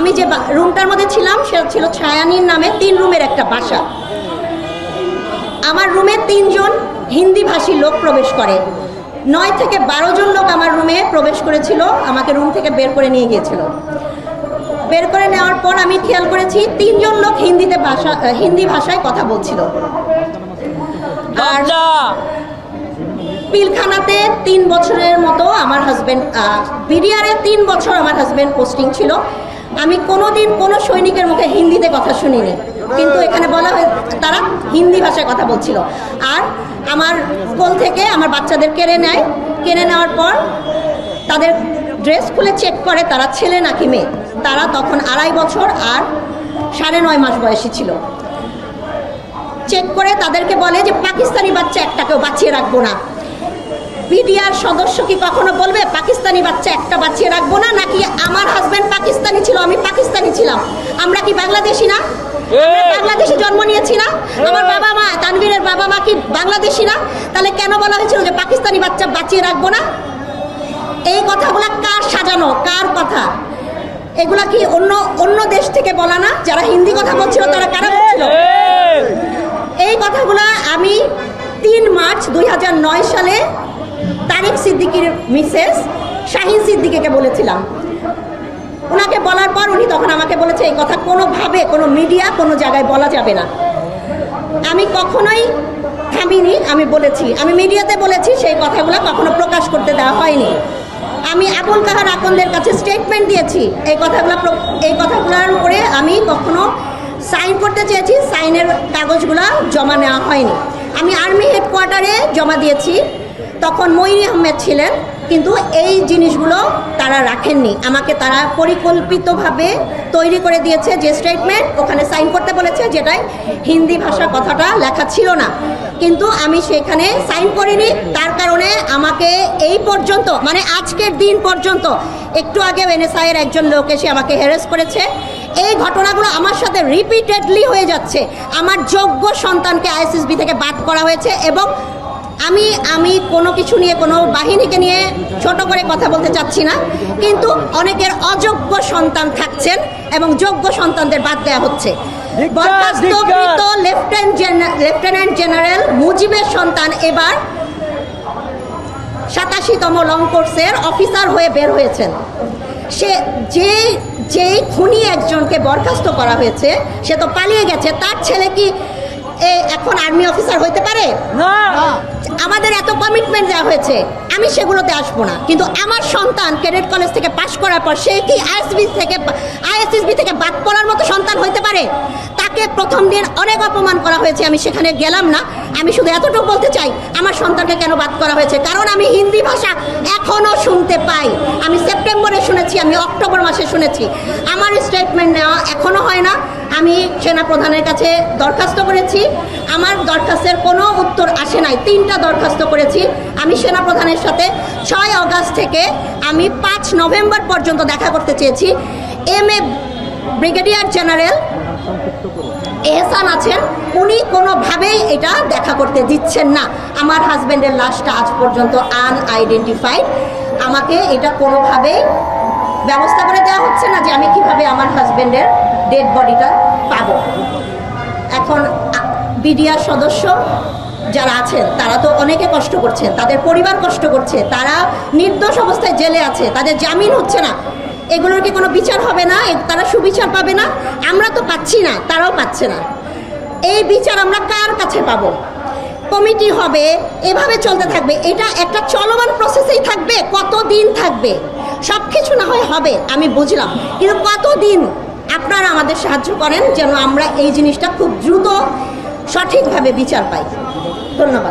আমি যে রুমটার মধ্যে ছিলাম সে ছিল ছায়ানির নামে তিন রুমের একটা বাসা। আমার রুমে তিনজন হিন্দি ভাষী লোক প্রবেশ করে। নয় থেকে বারো জন লোক আমার রুমে প্রবেশ করেছিল আমাকে রুম থেকে বের করে নিয়ে গিয়েছিল। বের করে নেওয়ার পর আমি খেয়াল করেছি তিনজন লোক হিন্দিতে ভাষা হিন্দি ভাষায় কথা বলছিল। আর পিলখানাতে তিন বছরের মতো আমার হাজব্যান্ড বিডিআরে তিন বছর আমার হাজব্যান্ড পোস্টিং ছিল। আমি কোনোদিন কোনো সৈনিকের মুখে হিন্দিতে কথা শুনিনি। কিন্তু এখানে বলা হয় তারা হিন্দি ভাষায় কথা বলছিল। আর আমার কোল থেকে আমার বাচ্চাদের কেড়ে নেয়। কেড়ে নেওয়ার পর তাদের ড্রেস খুলে চেক করে তারা ছেলে নাকি মেয়ে। তারা তখন আড়াই বছর আর সাড়ে নয় মাস বয়সী ছিল। চেক করে তাদেরকে বলে যে, পাকিস্তানি বাচ্চা একটাকেও বাঁচিয়ে রাখব না। বিডিআর সদস্য কি কখনো বলবে পাকিস্তানি বাচ্চা একটা বাঁচিয়ে রাখব না নাকি আমার হাজব্যান্ড পাকিস্তানি ছিল আমি পাকিস্তানি ছিলাম? আমরা কি বাংলাদেশি না? বাংলাদেশে জন্ম নিয়েছি না? আমার বাবা মা তানভীরের বাবা মা কি বাংলাদেশি না? তাহলে কেন বলা হয়েছিল যে পাকিস্তানি বাচ্চা বাঁচিয়ে রাখব না? এই কথাগুলো কার সাজানো? কার কথা? এগুলা কি অন্য অন্য দেশ থেকে বলা না? যারা হিন্দি কথা বলছিল তারা কারা বলছিল? এই কথাগুলো আমি তিন মার্চ দুই হাজার নয় সালে তারেক সিদ্দিকির মিসেস শাহিন সিদ্দিকিকে বলেছিলাম। ওনাকে বলার পর উনি তখন আমাকে বলেছে, এই কথা কোনোভাবে কোনো মিডিয়া কোনো জায়গায় বলা যাবে না। আমি কখনোই থামিনি, আমি বলেছি, আমি মিডিয়াতে বলেছি, সেই কথাগুলো কখনো প্রকাশ করতে দেওয়া হয়নি। আমি আবুল কাহার আকন্দের কাছে স্টেটমেন্ট দিয়েছি, এই কথাগুলো এই কথাগুলোর উপরে আমি কখনো সাইন করতে চেয়েছি, সাইনের কাগজগুলো জমা নেওয়া হয়নি। আমি আর্মি হেডকোয়ার্টারে জমা দিয়েছি তখন মইনি আহমেদ ছিলেন, কিন্তু এই জিনিসগুলো তারা রাখেননি। আমাকে তারা পরিকল্পিতভাবে তৈরি করে দিয়েছে যে স্টেটমেন্ট ওখানে সাইন করতে বলেছে যেটাই হিন্দি ভাষা কথাটা লেখা ছিল না। কিন্তু আমি সেখানে সাইন করিনি, তার কারণে আমাকে এই পর্যন্ত মানে আজকের দিন পর্যন্ত, একটু আগে এনএসআইয়ের একজন লোক এসে আমাকে হ্যারেস করেছে। এই ঘটনাগুলো আমার সাথে রিপিটেডলি হয়ে যাচ্ছে। আমার যোগ্য সন্তানকে আইএসএসবি থেকে বাদ করা হয়েছে এবং আমি আমি কোনো কিছু নিয়ে কোনো বাহিনীকে নিয়ে ছোট করে কথা বলতে চাচ্ছি না কিন্তু অনেকের অযোগ্য সন্তান থাকছেন এবং যোগ্য সন্তানদের বাদ দেওয়া হচ্ছে। বরখাস্তকৃত লেফটেন্যান্ট লেফটেন্যান্ট জেনারেল মুজিবের সন্তান এবার সাতাশিতম লং কোর্সের অফিসার হয়ে বের হয়েছেন। সে যে যেই খুনি একজনকে বরখাস্ত করা হয়েছে সে তো পালিয়ে গেছে তার ছেলে কি এ এখন আর্মি অফিসার হইতে পারে? আমাদের এত কমিটমেন্ট দেওয়া হয়েছে আমি সেগুলোতে আসব না। কিন্তু আমার সন্তান ক্যাডেট কলেজ থেকে পাশ করার পর সে কি আইএসবি থেকে আইএসএসবি থেকে বাদ পড়ার মতো সন্তান হইতে পারে? তাকে প্রথম দিন অনেক অপমান করা হয়েছে আমি সেখানে গেলাম না। আমি শুধু এতটুকু বলতে চাই আমার সন্তানকে কেন বাদ করা হয়েছে? কারণ আমি হিন্দি ভাষা এখনও শুনতে পাই। আমি সেপ্টেম্বরে শুনেছি আমি অক্টোবর মাসে শুনেছি। আমার স্টেটমেন্ট নেওয়া এখনও আমি সেনা প্রধানের কাছে দরখাস্ত করেছি। আমার দরখাস্তের কোনো উত্তর আসে নাই। তিনটা দরখাস্ত করেছি। আমি সেনা প্রধানের সাথে ছয় অগাস্ট থেকে আমি পাঁচ নভেম্বর পর্যন্ত দেখা করতে চেয়েছি। M A brigadier general Ehsan আছেন। উনি কোনোভাবেই এটা দেখা করতে দিচ্ছেন না। আমার হাজব্যান্ডের লাশটা আজ পর্যন্ত আনআইডেন্টিফাইড। আমাকে এটা কোনোভাবেই ব্যবস্থা করে দেওয়া হচ্ছে না যে আমি কীভাবে আমার হাজব্যান্ডের ডেড বডিটা পাব। এখন বিডিআর সদস্য যারা আছেন, তারা তো অনেকে কষ্ট করছেন, তাদের পরিবার কষ্ট করছে, তারা নির্দোষ অবস্থায় জেলে আছে, তাদের জামিন হচ্ছে না। এগুলোর কি কোনো বিচার হবে না? তারা সুবিচার পাবে না? আমরা তো পাচ্ছি না, তারাও পাচ্ছে না। এই বিচার আমরা কার কাছে পাবো? কমিটি হবে, এভাবে চলতে থাকবে। এটা একটা চলমান প্রসেসেই থাকবে, কতদিন থাকবে? সব কিছু না হয় হবে, আমি বুঝলাম। কিন্তু কতদিন আপনারা আমাদের সাহায্য করেন যেন আমরা এই জিনিসটা খুব দ্রুত সঠিকভাবে বিচার পাই। ধন্যবাদ।